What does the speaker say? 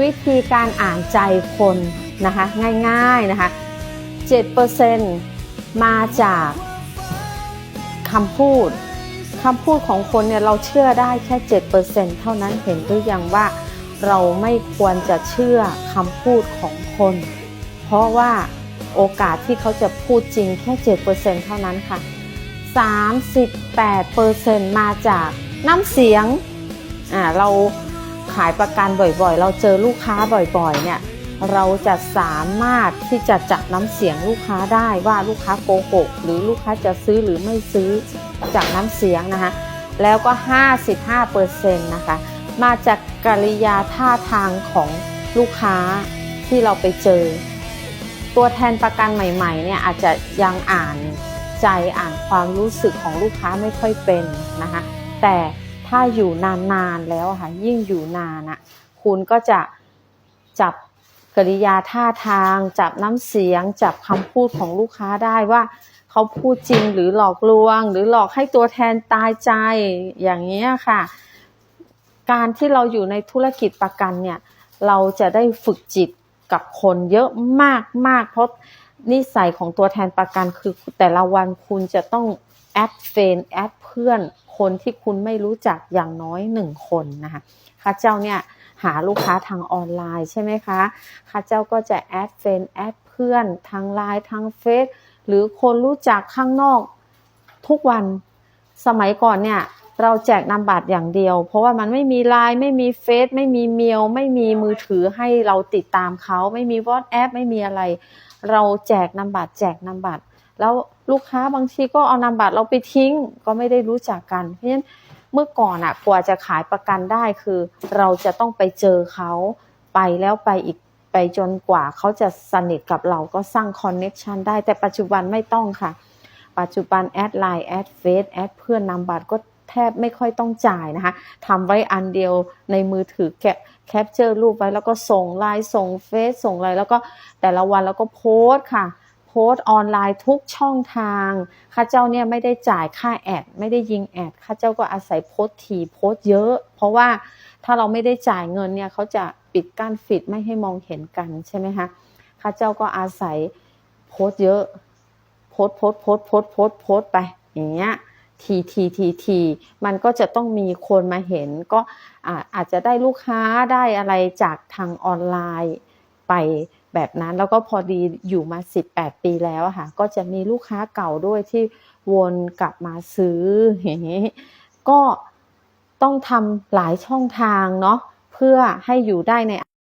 วิธีการอ่านใจคนนะคะง่ายๆนะคะ7%มาจากคำพูดคำพูดของคนเนี่ยเราเชื่อได้แค่ 7%เท่านั้นเห็นหรือยังว่าเราไม่ควรจะเชื่อคำพูดของคน เพราะว่าโอกาสที่เขาจะพูดจริงแค่ 7%เท่านั้นค่ะ 38%มาจากน้ำเสียงอ่าเรา ขายประกันบ่อยๆ เราเจอลูกค้าบ่อยๆ เนี่ย เราจะสามารถที่จะจับน้ำเสียงลูกค้าได้ว่าลูกค้าโกหกหรือลูกค้าจะซื้อหรือไม่ซื้อจากน้ำเสียงนะคะ แล้วก็ 55%นะคะ มาจากกริยาท่าทางของลูกค้าที่เราไปเจอ ตัวแทนประกันใหม่ๆ เนี่ยอาจจะยังอ่านใจอ่านความรู้สึกของลูกค้าไม่ค่อยเป็นนะคะ แต่ ถ้าอยู่นานๆแล้วค่ะยิ่งอยู่นานอะคุณก็จะจับกริยาท่าทาง จับน้ำเสียง จับคำพูดของลูกค้าได้ว่าเขาพูดจริงหรือหลอกลวง หรือหลอกให้ตัวแทนตายใจอย่างนี้ยค่ะ การที่เราอยู่ในธุรกิจประกันเนี่ย เราจะได้ฝึกจิตกับคนเยอะมากมากเพราะนิสัยของตัวแทนประกันคือแต่ละวันคุณจะต้องแอดเฟนแอดเพื่อน คนที่คุณไม่รู้จักอย่างน้อยหนึ่งคนนะคะข้าเจ้าเนี่ยหาลูกค้าทางออนไลน์ใช่ไหมคะข้าเจ้าก็จะแอดเฟนแอดเพื่อนทางไลน์ทางเฟซหรือคนรู้จักข้างนอกทุกวันสมัยก่อนเนี่ยเราแจกนามบัตรอย่างเดียว เพราะว่ามันไม่มีไลน์ไม่มีเฟซไม่มีเมลไม่มีมือถือให้เราติดตามเขาไม่มีวอทแอปไม่มีอะไร เราแจกนามบัตรแจกนามบัตรแล้ว ลูกค้าบางทีก็เอานามบัตรเราไปทิ้ง ก็ไม่ได้รู้จักกัน เพราะฉะนั้นเมื่อก่อนอะกว่าจะขายประกันได้คือ เราจะต้องไปเจอเขาไปแล้วไปอีกไปจนกว่าเขาจะสนิทกับเราก็สร้างคอนเน็ชันได้ แต่ปัจจุบันไม่ต้องค่ะ ปัจจุบันแอดไลน์แอดเฟซแอดเพื่อนนามบัตรก็แทบไม่ค่อยต้องจ่ายนะคะทำไว้อันเดียวในมือถือแคปแคปเจอร์รูปไว้แล้วก็ส่งไลน์ส่งเฟซส่งอะไรแล้วก็แต่ละวันแล้วก็โพสต์ค่ะ โพสต์ออนไลน์ทุกช่องทาง ข้าเจ้าเนี่ยไม่ได้จ่ายค่าแอด ไม่ได้ยิงแอด ข้าเจ้าก็อาศัยโพสต์ทีโพสต์เยอะ เพราะว่าถ้าเราไม่ได้จ่ายเงินเนี่ยเขาจะปิดกั้นฟิดไม่ให้มองเห็นกันใช่ไหมคะ ข้าเจ้าก็อาศัยโพสต์เยอะ โพสต์โพสต์โพสต์โพสต์โพสต์โพสต์ไป อย่างเงี้ยทีทีทีทีมันก็จะต้องมีคนมาเห็น ก็อาอาจจะได้ลูกค้าได้อะไรจากทางออนไลน์ไป แบบนั้นแล้วก็พอดีอยู่มา 18 ปีแล้วค่ะ ก็จะมีลูกค้าเก่าด้วยที่วนกลับมาซื้ออย่างนี้ก็ต้องทำหลายช่องทางเนาะเพื่อให้อยู่ได้ใน